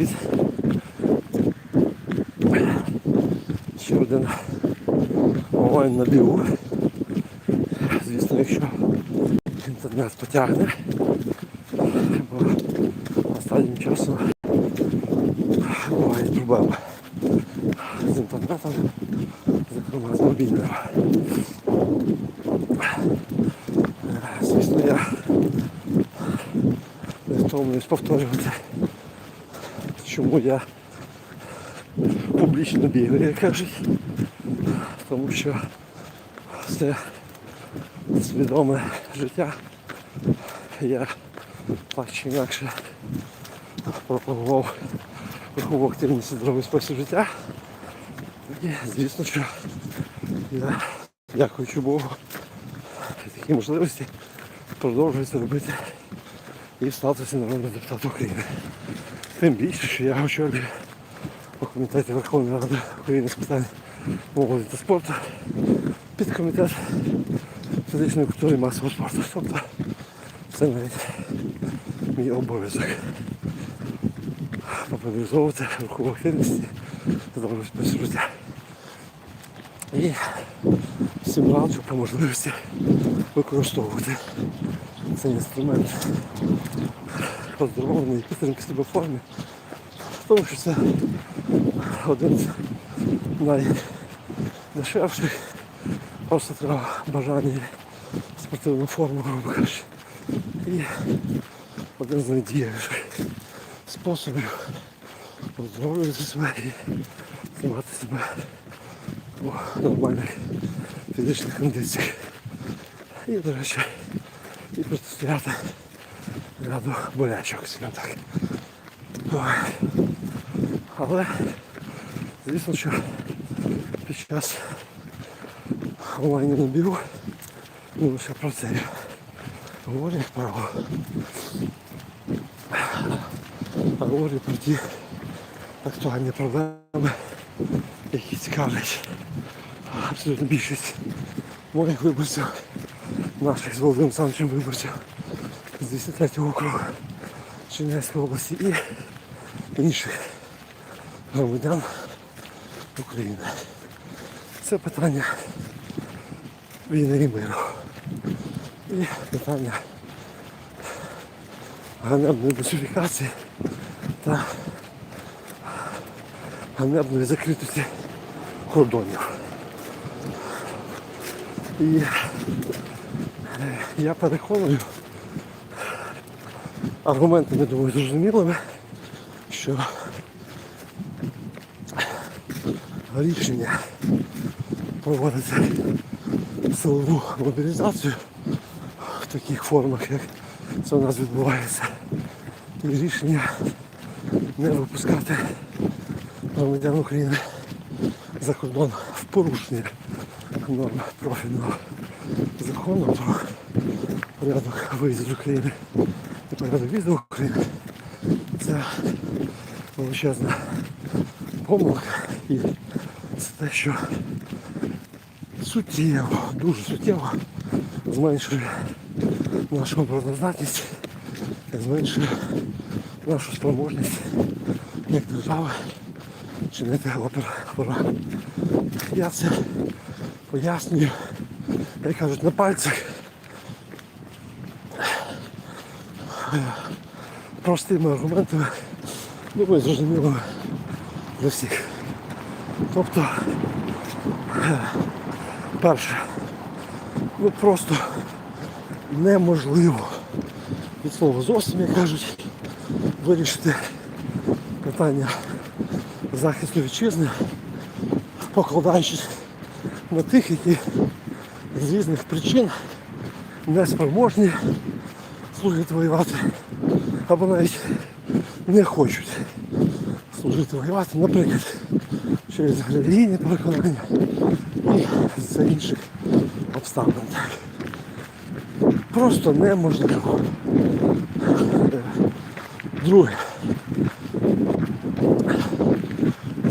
привіт. Ще один онлайн на бігу. Звісно, якщо інтернет потягне, бо останнім часом бувають проблеми з інтернетом, зокрема з мобільним. Е, Звісно, я не втомлююсь повторювати, чому я публічно бігаю, як кажуть. Тому що це свідоме життя. Я так чи інакше пропагував рухову активність здоровий спосіб життя. І звісно, що я, дякуючи Богу, такі можливості продовжую це робити і в статусі народного депутата України. Тим більше, що я очолюю у комітеті Верховної Ради України з питань молоді та спорту під комітет фізичної культури і масового спорту. Тобто це навіть мій обов'язок популяризовувати рухову активність спосіб життя. І всім раджу по можливості використовувати цей інструмент оздоровленої підтримки себе в формі. Тому що це один з найдешевших. Просто треба бажання спортивну форму, грубо кажучи. І один з найдієвіших способів оздоровлювати себе і тримати себе у нормальних фізичних кондиціях. І, до речі, і протистояти ряду болячок, скажімо так. Але, звісно, що під час онлайну на бігу не лише про це говорю, як. А говорю про ті актуальні проблеми, які цікавлять абсолютно більшість моїх виборців, наших з Володимиром Олександровичем виборців з 203 округу Чернівської області і інших громадян України. Це питання війни і миру. І питання ганебної бусифікації та ганебної закритості кордонів. І е, я переконую аргументами, думаю, зрозумілими, що рішення проводити силову мобілізацію в таких формах, як це у нас відбувається. І рішення не випускати громадян України за кордон в порушення норм профільного закону про порядок виїзду з України в Україну. Це величезна помилка і це те, що суттєво, дуже суттєво зменшує нашу обороноздатність, зменшує нашу спроможність як держави чинити опір ворогам. Я це пояснюю, як кажуть, на пальцях. Простими аргументами, думаю, зрозумілими для всіх. Тобто, перше, ну просто неможливо від слова зовсім, як кажуть, вирішити питання захисту вітчизни, покладаючись на тих, які з різних причин не спроможні служити воювати, або навіть не хочуть служити воювати, наприклад, через релігійні переконання і з інших обставин. Просто неможливо. Друге.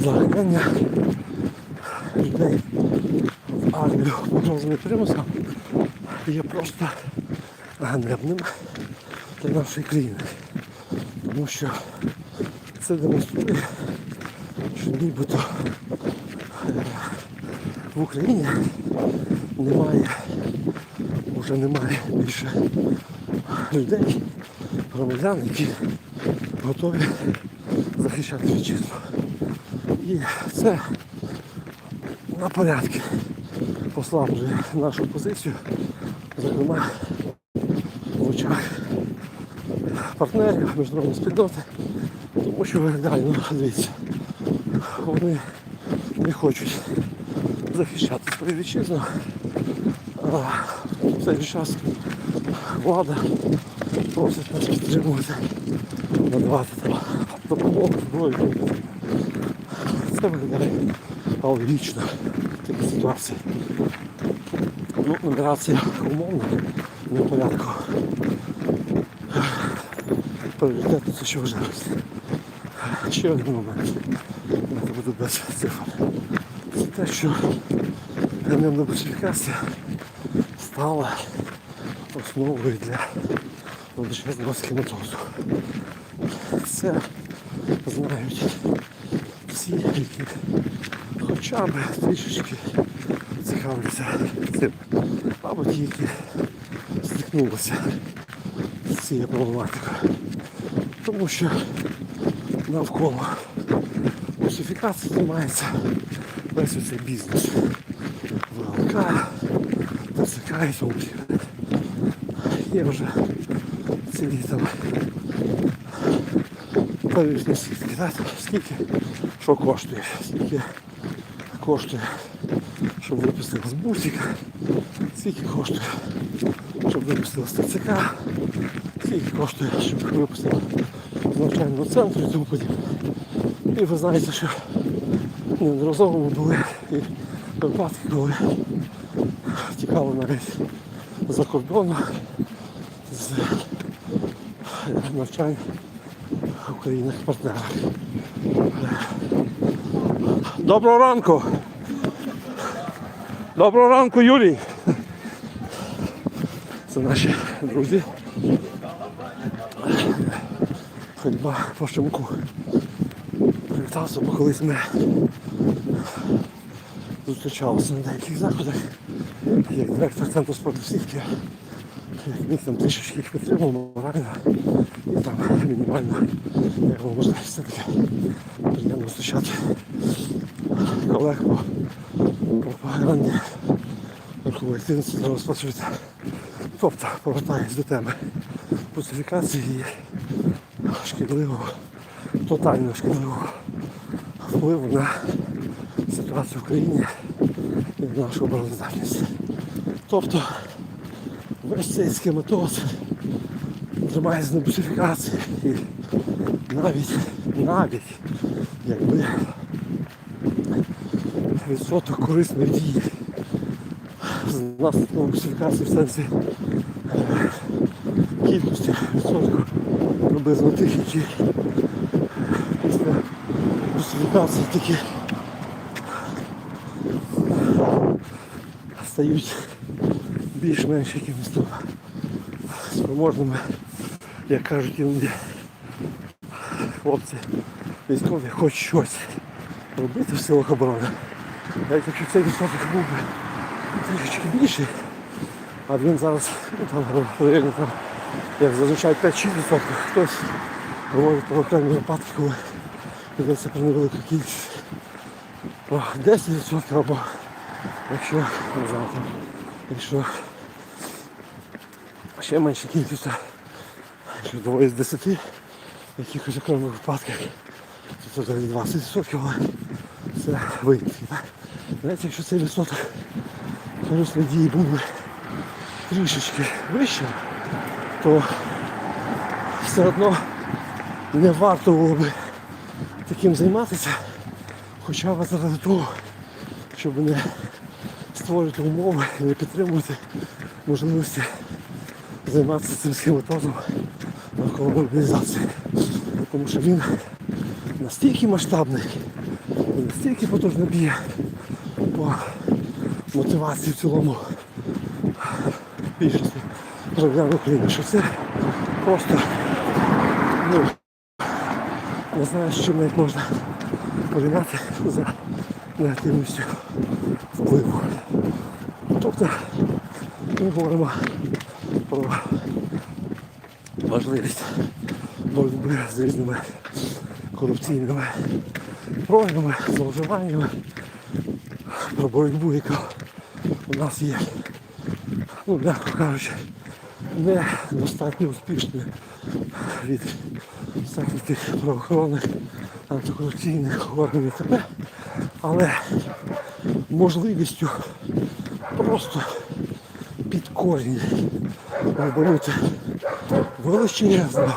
Заганяння людей в армію погрозами примусом є просто ганебним для нашої країни. Тому що Це демонструє, що нібито е, в Україні немає, вже немає більше людей, громадян, які готові захищати вітчизну. І це на порядки послаблює нашу позицію, зокрема в очах партнерів міжнародної спільноти, тому що ну дивіться, вони не хочуть захищати свою вітчизну, в цей час влада просить нас підтримувати, надавати там допомогу, зброю. Це виглядає алогічно в такій ситуації. Ну, нумерація умовна, не в порядку. Пріоритетно це що важливість. Ще один момент. Це буде без цифр. Це те, що гранемна бусифікація стала основою для величезного схематозу. Це знають всі, які хоча б трішечки цікавляться цим. Або ті, які стикнулися з цією проблематикою. Тому що навколо русифікації займається весь цей бізнес. ВЛК, ТЦК і тому. Є вже цілі там тарифні сітки, так? скільки що коштує, скільки коштує, щоб випустили з бусика, скільки коштує, щоб випустили з ТЦК, скільки коштує, щоб випустили навчального центру і. І ви знаєте, що неодноразово були і випадки, коли тікали навіть за кордону з навчань в країнах. Доброго ранку! Доброго ранку, Юрій! Це наші друзі. Ходьба по щомку. Привітався, бо колись ми зустрічалися на деяких заходах, як директор центру спорту сітки, як міг там трішечки їх підтримав морально і там мінімально як було можливість все-таки приємно зустрічати колег по пропаганді верхової активності та розпочати. Тобто повертаюсь до теми русифікації і шкідливого, тотально шкідливого впливу на ситуацію в країні і на нашу обороноздатність. Тобто весь цей схематоз тримається на бусифікації і навіть, навіть якби відсоток корисної дії з наслідком в сенсі е, кількості відсотку приблизно тих, які після бусифікації такі стають більш-менш якимось там спроможними, як кажуть іноді хлопці військові хоч щось робити в силах оборони. Навіть якщо цей відсоток був би трішечки більший, а він зараз ну, там, районі, там, як зазвичай 5-6%, хтось говорить про окремі випадки, коли йдеться про невелику кількість про 10% або якщо не знаю, якщо ще менша кількість, якщо двоє з 10 в якихось окремих випадках, то це взагалі 20%, але це винятки. Навіть якщо цей відсоток корисної дії був трішечки вищим, то все одно не варто було би таким займатися, хоча б заради того, щоб не створювати умови і не підтримувати можливості займатися цим схематозом навколо мобілізації. Тому що він настільки масштабний настільки потужно б'є по мотивації в цілому більшості громадян України, що це просто ну, не знаю, з чим навіть можна порівняти за негативністю впливу. Тобто ми говоримо про важливість боротьби з різними корупційними проявами, зловживаннями, про боротьбу, яка у нас є, ну, м'яко кажучи, недостатньо успішною від всяких тих правоохоронних антикорупційних органів. ТП, але можливістю просто під корінь обернути величезну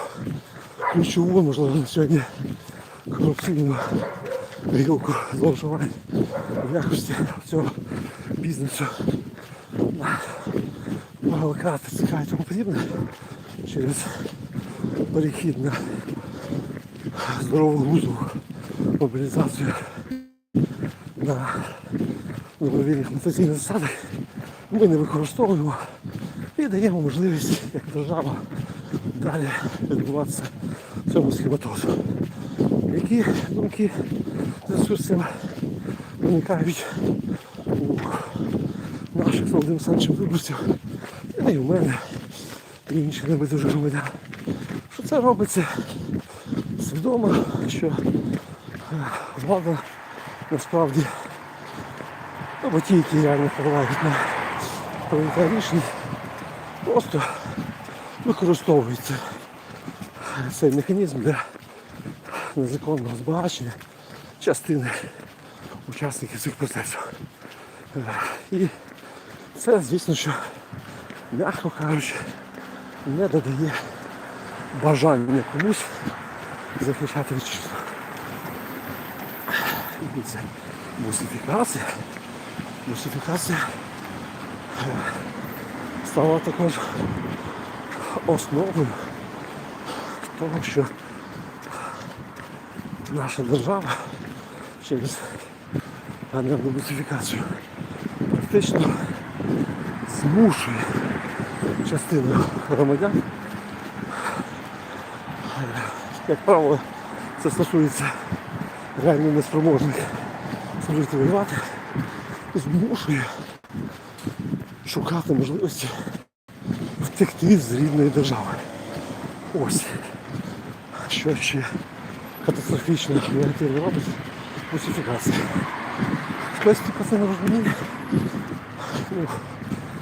ключову, можливо, на сьогодні корупційну гілку зловживань в якості цього бізнесу ЦК і тому подібне через перехід на здорову глузду мобілізацію на добровільних мотиційних засадах. Ми не використовуємо і даємо можливість як держава далі відбуватися цьому схематозу. Які думки зв'язку з цим виникають у наших з Володимиром виборців, і у мене, і інших небайдужих громадян. Що це робиться свідомо, що е, влада насправді, ну, бо ті, які реально впливають на прийняття рішень, просто використовується цей механізм для незаконного збагачення частини учасників цих процесів. Е, І це, звісно, що, м'яко кажучи, не додає бажання комусь захищати вітчизну. І це бусифікація. Бусифікація е, стала також основою того, що наша держава через ганебну бусифікацію практично змушує частину громадян як правило, це стосується реально неспроможних служити воювати, змушує шукати можливості втекти з рідної держави. Ось. Що ще катастрофічно негативно робить русифікація. Хтось типу це не розуміє. Ну,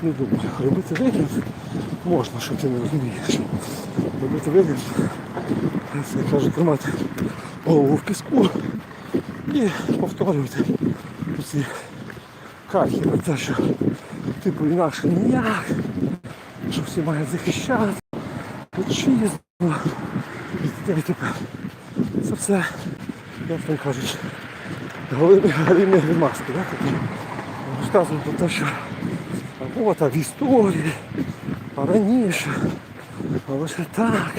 не думаю. Робити вигляд можна, що ти не розумієш. Робити вигляд це каже тримати голову в піску і повторювати ці кальки про те, що типу інакше ніяк, що всі мають захищати, вітчизну і т.д. Це все, як там кажуть, галімі гримаски, розказують про те, що от а в історії, раніше, а лише так,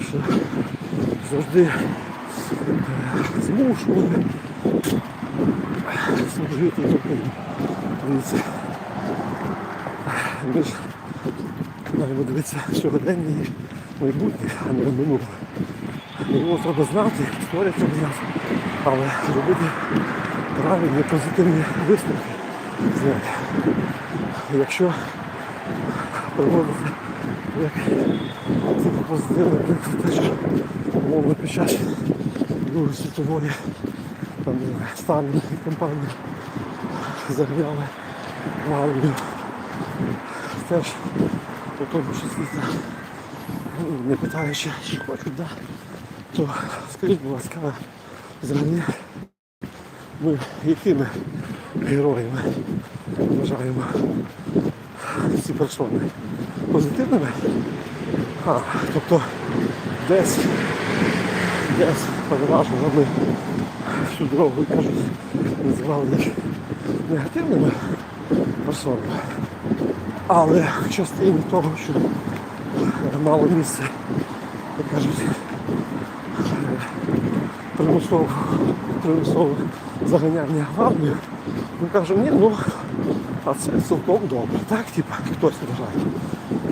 що завжди е, змушували служити. Дивіться. Ми ж маємо дивитися сьогодення і майбутнє, а не минуле. Його треба знати, історію треба знати, але робити правильні позитивні висновки. Якщо проводити як типу приклад, те, що умовно під час Другої світової там, Сталін і компанії заганяли в. Теж по тому, що світа ну, не питаючи, що хочуть, да, то скажіть, будь ласка, взагалі ми якими героями вважаємо ці персони? Позитивними? А, тобто десь, десь переважно ми всю дорогу кажуть, називали їх негативними персонами. Але в частині того, що мало місце, як кажуть, примусово, примусове заганяння в армію, ми кажемо, ні, ну, а це цілком добре. Так, типа, хтось вважає.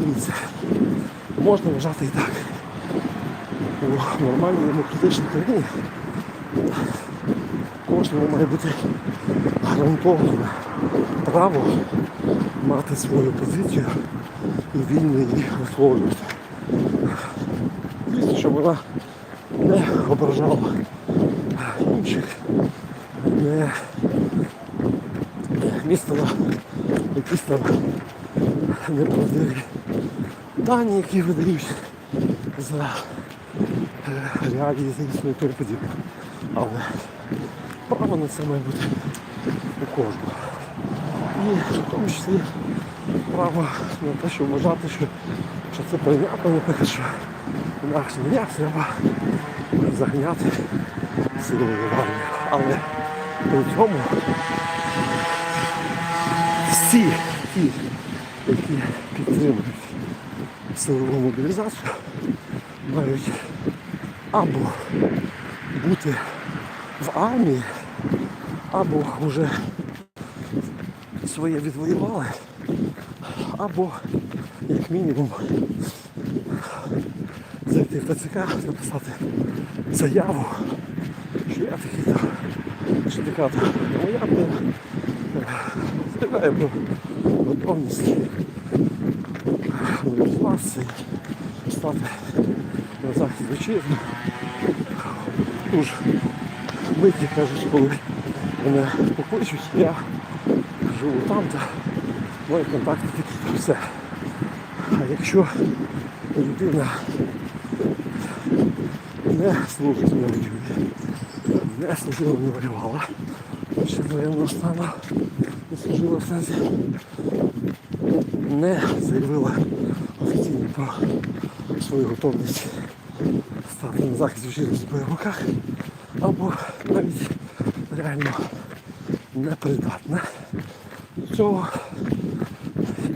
Дивіться, можна вважати і так. у нормальній демократичній країні кожному має бути гарантоване право мати свою позицію і вільно її висловлювати. Звісно, щоб вона не ображала інших, не містила якісь там неправдиві дані, які видають за е, реалії за і тому. Але право на це має бути у кожного. І в тому числі право на те, щоб вважати, що, що це прийнятно, наприклад, що інакше ніяк треба заганяти силову армію. Але при цьому всі ті, які підтримують силову мобілізацію, мають або бути в армії, або вже своє відвоювали, або як мінімум зайти в ТЦК, написати заяву, що я такий там синдикат громадян, заявляю готовність мобілізації, стати на захист вітчизни. Уж миті кажуть, коли мене покличуть, я живу там, то мої контакти такі, все. А якщо людина не служить, не воює, не служила, не воювала, ще воєнного стану не служила в сенсі, не заявила офіційно про свою готовність стати на захист вітчизни в бойовиках, або навіть реально непридатна до цього.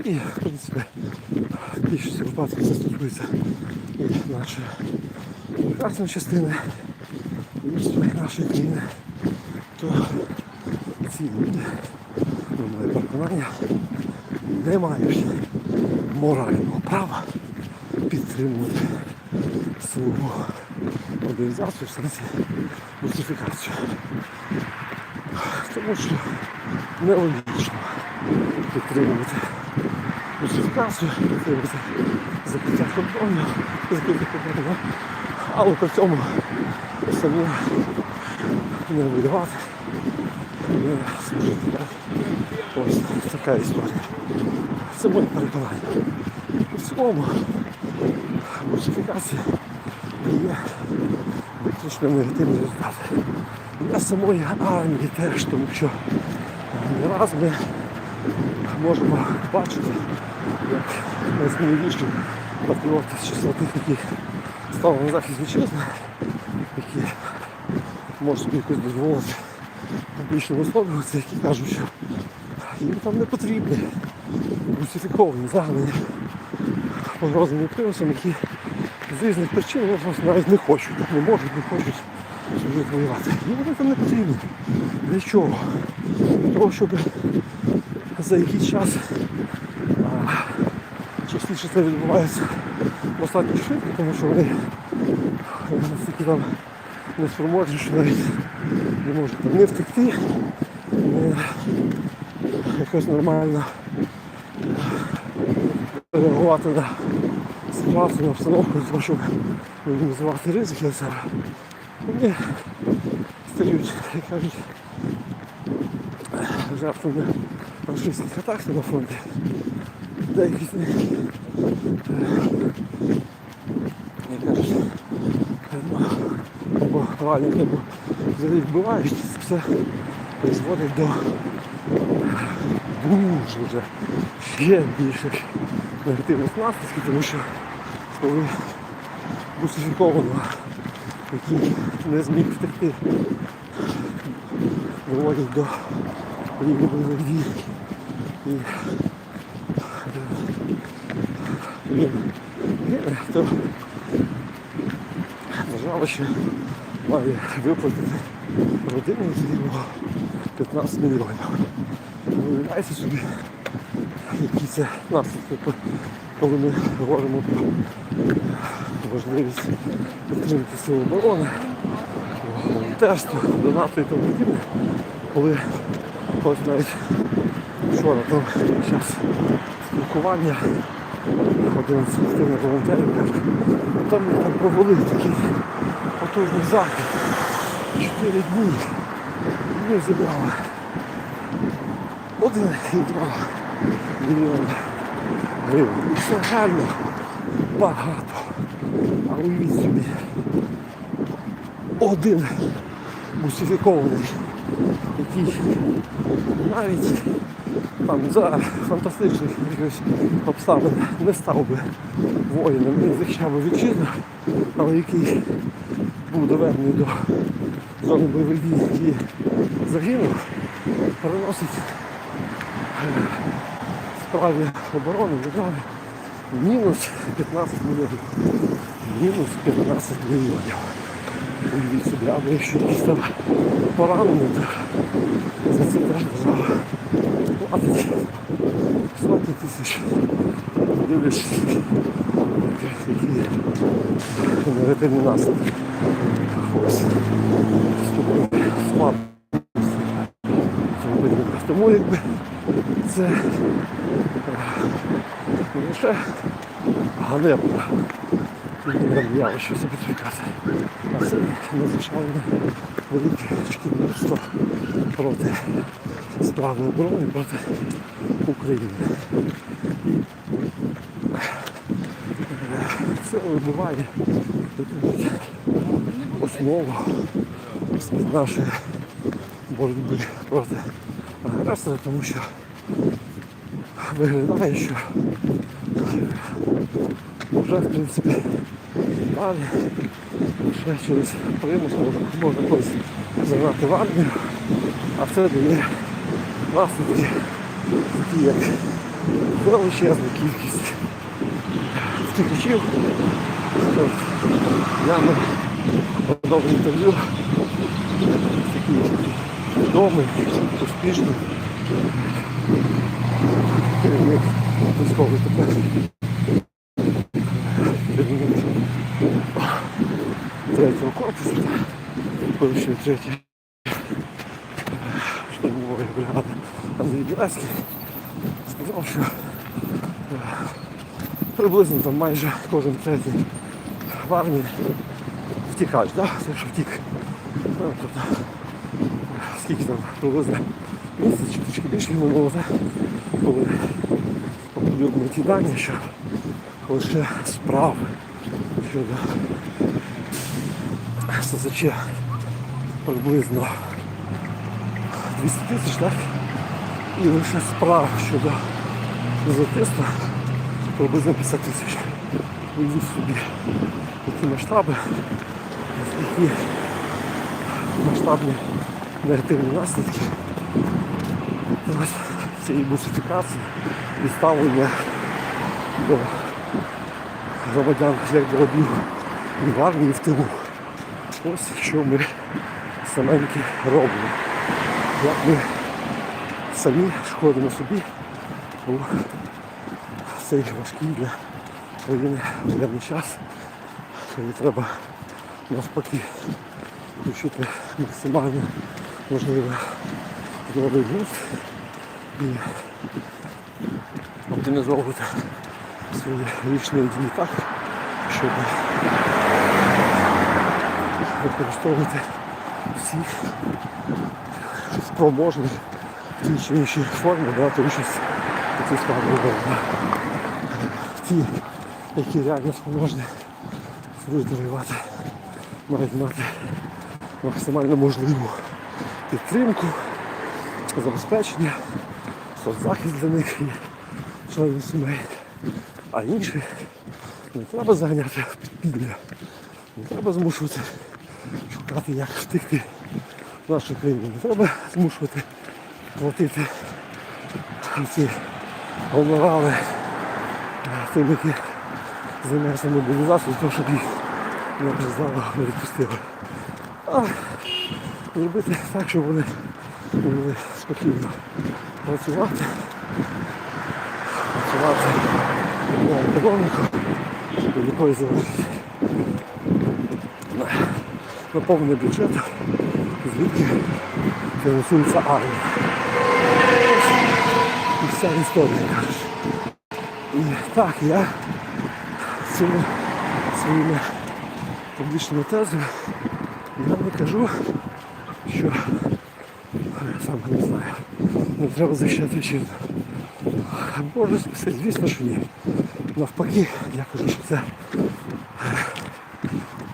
І, в принципі, в більшості випадків це стосується і нашої прекрасної частини міста нашої країни, то ці люди, на моє переконання, не мають морального права підтримувати силову мобілізацію в сенсі русифікацію. Тому що нелогічно підтримувати русифікацію, підтримувати закриття кордонів, закриття кордонів, але при цьому самі не воювати, не служити. Ось така історія. Моє переконання. В цілому русифікація є виключно негативний результат. Для самої армії теж, тому що не раз ми можемо бачити, як найсміливіші патріоти з числа тих, які стали на захист вітчизни, які можуть собі якось дозволити публічно висловлюватися, які кажуть, що їм там не потрібні русифіковані загнані погрозами примусом, які з різних причин вони просто навіть не хочуть, не можуть, не хочуть собі воювати. І вони там не потрібні. Для чого? Для того, щоб за якийсь час частіше це відбувається достатньо швидко, тому що вони настільки там не спроможні, що навіть не можуть там не втекти, не якось нормально реагувати на ситуацію, на обстановку, для того, щоб мінімізувати ризики для себе. Вони стають, як кажуть, жертвами рашистських атак на фронті. Деякі з них, е, як кажуть, ну, або правильно, або взагалі вбивають, все призводить до дуже вже. Ще більших негативних наслідків, тому що коли русифікованого, який не зміг втекти, доводять до рівня бойових і він гине, то держава ще має виплатити родині загиблого 15 мільйонів. Уявляйте собі, які це наслідки, коли ми говоримо про можливість підтримки сил оборони, волонтерство, донати і тому подібне. Коли ось навіть вчора там час спілкування, один з активних волонтерів каже, «Ну, там ми там провели такий потужний захід. Чотири дні. Ми зібрали один і два мільйони гривень. І це реально багато. А уявіть собі, один мусифікований, який навіть там за фантастичних якихось обставин не став би воїном, не захищав би вітчизну, але який був доведений до зони бойових дій і загинув, переносить е, оборони держави мінус 15 мільйонів. Мінус 15 мільйонів. Уявіть собі, або якщо якийсь там поранений, то за це теж держава платить сотні тисяч. Дивлячись, які негативні наслідки. Ось. Вступив склад. Тому якби це е, лише ганебно явище сертифікати, а це надзвичайно велике шкідництво проти справи оборони проти України. Це вибиває основу нашої боротьби проти агресора, тому що виглядає, що вже в принципі далі. Ще через примус можна, когось загнати в армію, а це дає наслідки такі як величезна кількість втікачів. Я на подобне інтерв'ю. Такий відомий, успішний військовий керівник третього корпусу, бивший третій штурмової бригади Андрій Білецький сказав, що приблизно там майже кожен третій в армії втікач, да? це що втік. Ну, тобто, скільки там приблизно місяць чи трішки більше йому було, коли що лише справ щодо СЗЧ приблизно 200 тисяч, так? І лише справ щодо дезертирства приблизно 50 тисяч. Уявіть собі, які масштаби, які масштабні негативні наслідки ось цієї бусифікації і ставлення до громадян як до рабів і в армії і в тилу. Ось що ми саменьки робимо. Як ми самі шкодимо собі у цей важкий для країни воєнний час, коли треба навпаки включити максимально можливо здоровий глузд і оптимізовувати свої річні дії так, щоб використовувати всіх спроможних в тій чи іншій формі брати участь у цій справі. Ті, які реально спроможні воювати, мають мати максимально можливу підтримку, забезпечення, соцзахист для них членів сімей. А інших не треба заганяти в підпілля, не треба змушувати шукати, як втекти в нашу країну. Не треба змушувати платити ці гонорари е, тим, які займаються мобілізацією, тому щоб їх не признали, не відпустили. А зробити так, щоб вони могли спокійно працювати, працювати на економіку, до якої залежить наповнений бюджет, звідки фінансується армія. І вся історія, кажеш. І так, я цими своїми публічними тезами я не кажу, що сам не знаю, не треба захищати вітчизну. Боже спаси, звісно, що ні. Навпаки, я кажу, що це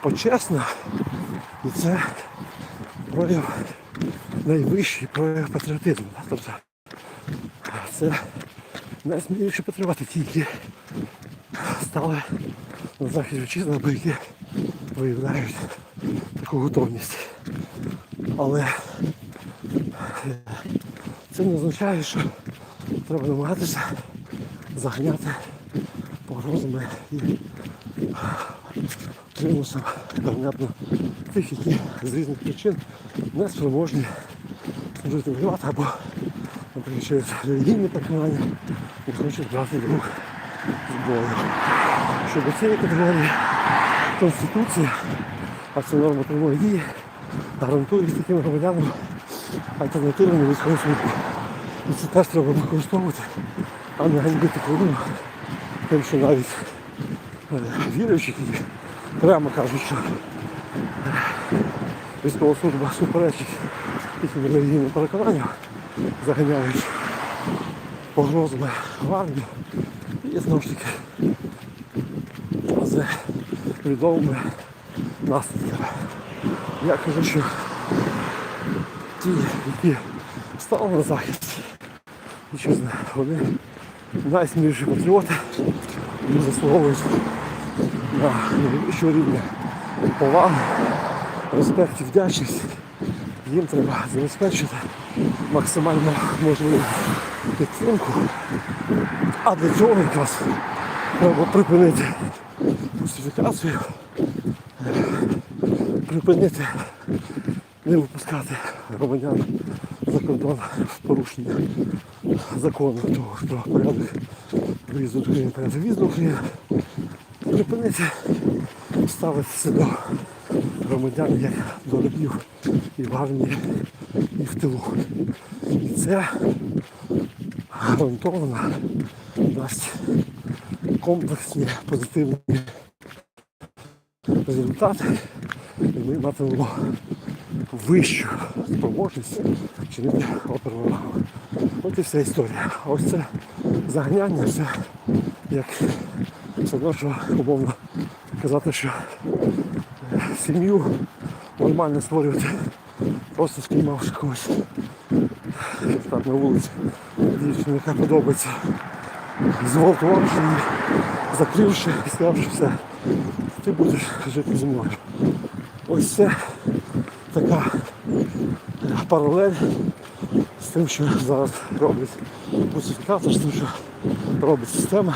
почесно і це прояв найвищий прояв патріотизму. Тобто це найсміливіші патріоти ті, які стали на захист вітчизни, або які виявляють таку готовність. Але це не означає, що треба намагатися заганяти погрозами і примусом, понятно, тих, які з різних причин не спроможні служити воювати або, наприклад, через релігійні переконання не хочуть брати до рук зброю. Щодо цієї категорії Конституція, а це норма прямої дії, гарантує таким громадянам альтернативну військову службу. І це теж треба використовувати, а не ганьбити країну тим, що навіть е, віруючі, які прямо кажуть, що е, військова служба суперечить їхнім релігійним переконанням, заганяють погрозами в армію. І знову ж таки з відомими наслідками. Я кажу, що ті, які стали на захист вітчизни, вони найсміші патріоти і заслуговують на найвищого рівня повагу, респект і вдячність. Їм треба забезпечити максимально можливу підтримку. А для цього якраз треба припинити русифікацію, припинити не випускати громадян за кордон в порушення закону того, про порядок виїзду України, порядок в'їзду в Україну, припинити ставитися до громадян як до рабів і в армії, і в тилу. І це гарантовано дасть комплексні позитивні результати, і ми матимемо вищу спроможність чинити оперу. От і вся історія. Ось це заганяння, це як все одно, що умовно казати, що е, сім'ю нормально створювати, просто спіймавши когось так на вулиці, дівчину, яка подобається, зґвалтувавши її, закривши сказавши все, ти будеш жити зі мною. Ось це така паралель з тим, що зараз робить русифікатор, з тим, що робить система,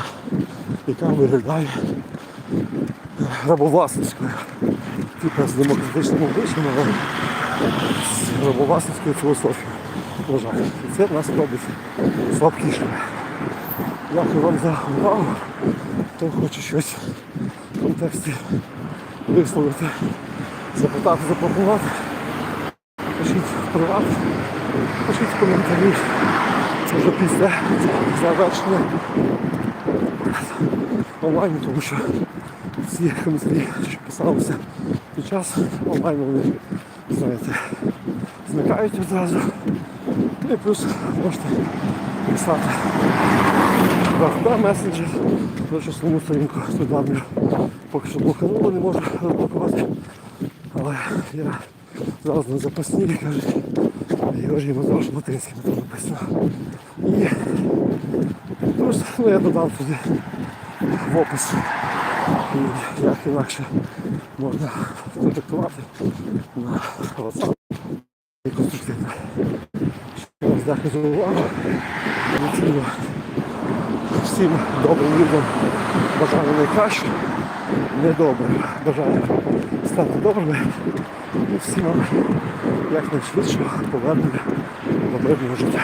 яка виглядає рабовласницькою. Типу з демократичним обличчям, але з рабовласницькою філософією. Вважаю. І це нас робить слабкішими. Дякую вам за увагу. Хто хоче щось в контексті висловити, запитати, запропонувати. Пишіть в пишіть коментарі. Це вже після завершення онлайну, тому що всі коментарі, що писалися під час онлайну, вони, знаєте, зникають одразу. Ну і плюс можете писати в месенджер, на числову сторінку студами поки що блокануло, не можу розблокувати. Але я зараз на запасній, кажуть, Георгій Мазур Матринським там написано. І плюс ну, я додам туди в опис. І як інакше можна контактувати на WhatsApp і конструктивно. Ще раз дякую за увагу. Оцінюю всім добрим людям бажаю найкраще, недобре бажаю стати добрими і всім вам якнайшвидше повернення до мирного життя.